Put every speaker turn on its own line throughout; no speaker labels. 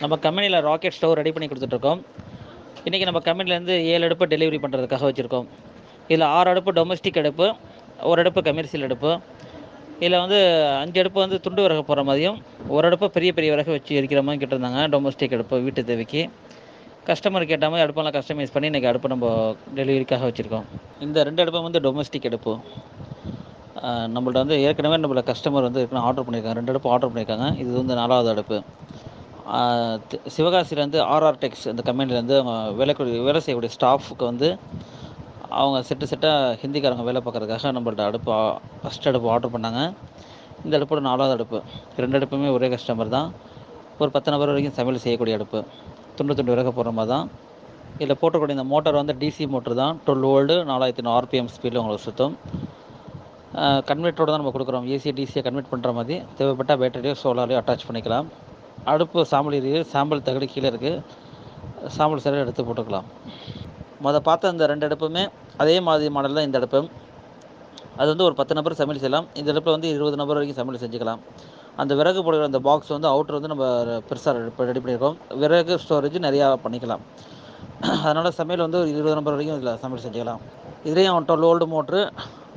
நம்ம கம்பெனியில் rocket stove ready பண்ணி கொடுத்துட்ருக்கோம். இன்றைக்கி நம்ம கம்பெனிலேருந்து ஏழு அடுப்பு டெலிவரி பண்ணுறதுக்காக வச்சுருக்கோம். இதில் ஆறு அடுப்பு டொமஸ்டிக் அடுப்பு ஒரு அடுப்பு கமர்ஷியல் அடுப்பு. இதில் வந்து அஞ்சு அடுப்பு வந்து துண்டு விறகு போகிற மாதிரியும் ஒரு அடுப்பு பெரிய பெரிய விறகு வச்சு எரிக்கிற மாதிரி கேட்டிருந்தாங்க டொமஸ்டிக் அடுப்பு வீட்டு தேவைக்கு. கஸ்டமர் கேட்ட மாதிரி அடுப்பெல்லாம் கஸ்டமைஸ் பண்ணி இன்றைக்கி அடுப்பு நம்ம டெலிவரிக்காக வச்சுருக்கோம். இந்த ரெண்டு அடுப்பும் வந்து டொமஸ்டிக் அடுப்பு. நம்மள்ட்ட வந்து ஏற்கனவே நம்மள கஸ்டமர் வந்து ஏற்கனவே ஆர்டர் பண்ணியிருக்காங்க ரெண்டு அடுப்பு ஆர்டர் பண்ணியிருக்காங்க இது வந்து நாலாவது அடுப்பு. சிவகாசிலேருந்து ஆர்ஆர் டெக்ஸ் அந்த கம்பெனிலேருந்து அவங்க வேலை வேலை செய்யக்கூடிய ஸ்டாஃபுக்கு வந்து அவங்க செட்டு செட்டாக ஹிந்திக்காரங்க வேலை பார்க்குறதுக்காக நம்மள்ட்ட அடுப்பு ஃபஸ்ட் அடுப்பு ஆர்டர் பண்ணாங்க. இந்த அடுப்போட நாலாவது அடுப்பு. ரெண்டு அடுப்புமே ஒரே கஸ்டமர் தான். ஒரு பத்து நபர் வரைக்கும் சமையல் செய்யக்கூடிய அடுப்பு. துண்டு துண்டு விறகு போகிற மாதிரி தான். இதில் போட்டக்கூடிய இந்த மோட்டார் வந்து டிசி மோட்டர் தான். டுவெல் வோல்டு நாலாயிரத்தி நூறு ஆர்பிஎம் ஸ்பீடில் உங்களுக்கு சுற்றும் கன்வெர்ட்டரோட தான் நம்ம கொடுக்குறோம். ஏசி டிசியை கன்வெர்ட் பண்ணுற மாதிரி. தேவைப்பட்டால் பேட்டரியோ சோலாரையோ அட்டாச் பண்ணிக்கலாம். அடுப்பு சாம்பல் இருக்குது சாம்பல் தகடு கீழே இருக்குது சாம்பல் சரியாக எடுத்து போட்டுக்கலாம். மொதல் பார்த்த இந்த ரெண்டு அடுப்புமே அதே மாதிரி மாடல் தான் இந்த அடுப்பு. அது வந்து ஒரு பத்து நபர் சமையல் செய்யலாம். இந்த அடுப்பில் வந்து இருபது நபர் வரைக்கும் சமையல் செஞ்சுக்கலாம். அந்த விறகு போடுகிற அந்த பாக்ஸ் வந்து அவுட்டர் வந்து நம்ம பெருசாக ரெடி பண்ணியிருக்கோம் விறகு ஸ்டோரேஜ் நிறையா பண்ணிக்கலாம். அதனால் சமையல் வந்து ஒரு இருபது நம்பர் வரைக்கும் இதில் சமையல் செஞ்சுக்கலாம். இதுலேயும் அவன்கிட்ட லோல்டு மோட்ரு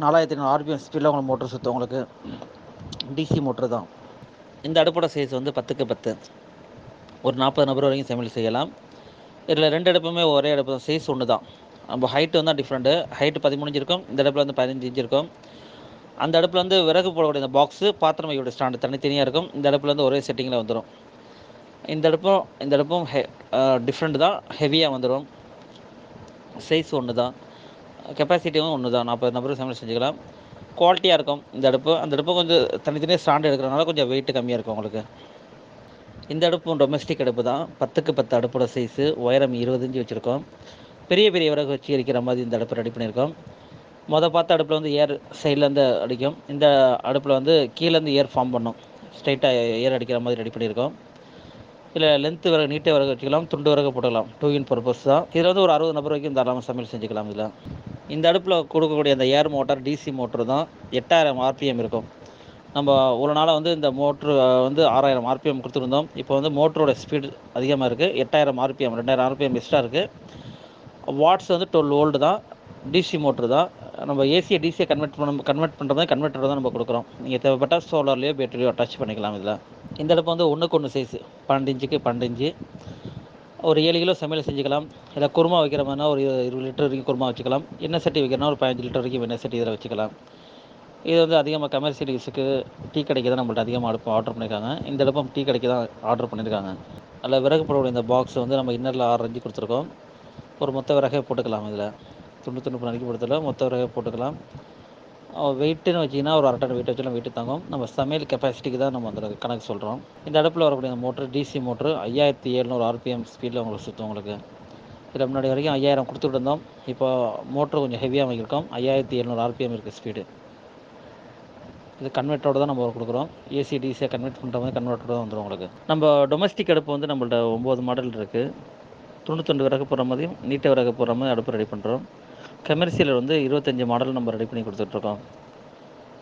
நாலாயிரத்தி ஐநூறு ஆர்பிஎம் ஸ்பீடில் உங்களுக்கு மோட்ரு சுற்றும் உங்களுக்கு. டிசி மோட்ரு தான். இந்த அடுப்போட சைஸ் வந்து பத்துக்கு பத்து. ஒரு நாற்பது நபர் வரைக்கும் சமையல் செய்யலாம். இதில் ரெண்டு அடுப்புமே ஒரே அடுப்பு தான். சைஸ் ஒன்று தான் நம்ம ஹைட்டு வந்து டிஃப்ரெண்ட்டு ஹைட்டு பதிமூணு இருக்கும். இந்த அடுப்பில் வந்து பதினஞ்சு இன்ச் இருக்கும். அந்த அடுப்பில் வந்து விறகு போடக்கூடிய இந்த பாக்ஸு பாத்திரம் வைக்கக்கூடிய ஸ்டாண்டு தனித்தனியாக இருக்கும். இந்த அடுப்பில் வந்து ஒரே செட்டிங்கில் வந்துடும் இந்த அடுப்பும் இந்த அடுப்பும் ஹெ டிஃப்ரெண்ட் தான். ஹெவியாக வந்துடும் சைஸ் ஒன்று தான் கெப்பாசிட்டியும் ஒன்று தான் நாற்பது நபர் சமையல் செஞ்சுக்கலாம். குவாலிட்டியாக இருக்கும். இந்த அடுப்பு அந்த அடுப்பு கொஞ்சம் தனித்தனியாக ஸ்டாண்ட் எடுக்கிறனால கொஞ்சம் வெயிட்டு கம்மியாக இருக்கும் உங்களுக்கு. இந்த அடுப்பும் டொமஸ்டிக் அடுப்பு தான். பத்துக்கு பத்து அடுப்போட சைஸு உயரம் இருபது இஞ்சி வச்சுருக்கோம். பெரிய பெரிய விறகு வச்சு எரிக்கிற மாதிரி இந்த அடுப்பு ரெடி பண்ணியிருக்கோம். மொதல் பார்த்த அடுப்பில் வந்து ஏர் சைட்லேருந்து அடிக்கும். இந்த அடுப்பில் வந்து கீழேருந்து ஏர் ஃபார்ம் பண்ணும். ஸ்ட்ரைட்டாக ஏர் அடிக்கிற மாதிரி ரெடி பண்ணியிருக்கோம். இல்லை லென்த்து விறகு நீட்டை விறகு வச்சுக்கலாம். துண்டு விறகு போட்டுக்கலாம். டூ இன் பர்பஸ் தான். இதில் வந்து ஒரு அறுபது நபர் வரைக்கும் தாராளமாக சமையல் செஞ்சுக்கலாம் இதில். இந்த அடுப்பில் கொடுக்கக்கூடிய அந்த ஏர் மோட்டார் டிசி மோட்ரு தான் எட்டாயிரம் ஆர்பிஎம் இருக்கும். நம்ம ஒரு நாளாக வந்து இந்த மோட்ரு வந்து ஆறாயிரம் ஆர்பிஎம் கொடுத்துருந்தோம். இப்போ வந்து மோட்டரோட ஸ்பீடு அதிகமாக இருக்குது எட்டாயிரம் ஆர்பிஎம் ரெண்டாயிரம் ஆர்பிஎம் எக்ஸ்ட்ரா இருக்குது வாட்ஸ் வந்து டுவெல் ஓல்டு தான். டிசி மோட்ரு தான். நம்ம ஏசியை டிசியை கன்வெர்ட் பண்ண கன்வெர்ட் பண்ணுறது கன்வெர்ட்டர் தான் நம்ம கொடுக்குறோம். நீங்கள் தேவைப்பட்டால் சோலார்லேயோ பேட்டரியோ அட்டாச் பண்ணிக்கலாம் இதில். இந்த அடுப்பு வந்து ஒன்றுக்கு ஒன்று சைஸு பன்னெண்டு இன்ச்சுக்கு பன்னெண்டு இன்ச்சு ஒரு ஏழு கிலோ சமையல் செஞ்சுக்கலாம் இல்லை குருமா வைக்கிற மாதிரினா ஒரு இருபது லிட்டர் வரைக்கும் குருமா வச்சுக்கலாம் எண்ணெய் சட்டி வைக்கிறனா ஒரு பதினஞ்சு லிட்டர் வரைக்கும் எண்ணெய் சட்டி இதில் வச்சுக்கலாம் இது வந்து அதிகமாக கமர்ஷியல் யூஸுக்கு டீ கடைக்கு தான் நம்மள்ட்ட அதிகமாக அடுப்பு ஆர்டர் பண்ணியிருக்காங்க இந்த அடுப்பும் டீ கடைக்கு தான் ஆர்டர் பண்ணியிருக்காங்க அதில் விறகு போடக்கூடிய இந்த பாக்ஸ் வந்து நம்ம இன்னரில் ஆரஞ்சு அஞ்சு கொடுத்துருக்கோம் ஒரு மொத்த விறகை போட்டுக்கலாம் இதில் துண்டு துண்டு நறுக்கி கொடுத்துல மொத்த விறகை போட்டுக்கலாம் வெயிட்டுன்னு வச்சிங்கன்னா ஒரு அரை டன் வெயிட் வச்சாலும் வெயிட்டு தாங்கும். நம்ம சமையல் கெப்பாசிட்டிக்கு தான் நம்ம அந்த கணக்கு சொல்கிறோம் இந்த அடுப்பில் வரக்கூடிய அந்த மோட்ரு டிசி மோட்ரு ஐயாயிரத்தி எழுநூறு ஆர்பிஎம் ஸ்பீடில் உங்களுக்கு சுற்றும் உங்களுக்கு. இதில் முன்னாடி வரைக்கும் ஐயாயிரம் கொடுத்துட்டு இருந்தோம். இப்போ மோட்ரு கொஞ்சம் ஹெவியாக வாங்கியிருக்கோம். ஐயாயிரத்தி எழுநூறு ஆர்பிஎம் இருக்குது ஸ்பீடு இது கன்வெர்ட்டோடு தான் நம்ம கொடுக்குறோம். ஏசி டிசியை கன்வெர்ட் பண்ணுற மாதிரி கன்வெர்ட்டோட தான் வந்துடும் உங்களுக்கு. நம்ம டொமஸ்டிக் அடுப்பு வந்து நம்மள்ட்ட ஒம்பது மாடல் இருக்குது துண்டு துண்டு விறகு போகிற மாதிரியும் நீட்டை விறகு போடுற மாதிரி அடுப்பு ரெடி பண்ணுறோம் கமர்ஷியல் வந்து இருபத்தஞ்சி மாடல் நம்ம ரெடி பண்ணி கொடுத்துட்ருக்கோம்.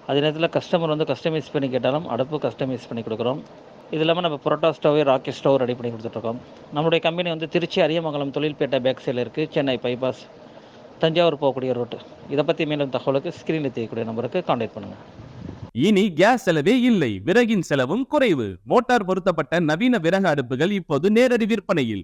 அதே நேரத்தில் கஸ்டமர் வந்து கஸ்டமைஸ் பண்ணி கேட்டாலும் அடுப்பு கஸ்டமைஸ் பண்ணி கொடுக்குறோம். இது இல்லாமல் நம்ம parotta stove rocket stove ready பண்ணி கொடுத்துட்ருக்கோம். நம்மளுடைய கம்பெனி வந்து திருச்சி அரியமங்கலம் தொழில்பேட்டை பேக் சைடில் இருக்குது சென்னை பைபாஸ் தஞ்சாவூர் போகக்கூடிய ரோட்டு இதை பற்றி மேலும் தகவலுக்கு ஸ்க்ரீனில் தெரியக்கூடிய நம்பருக்கு காண்டாக்ட் பண்ணுங்கள்
இனி கேஸ் செலவே இல்லை. விறகின் செலவும் குறைவு. மோட்டார் பொருத்தப்பட்ட நவீன விறகு அடுப்புகள் இப்போது நேரடி விற்பனையில்.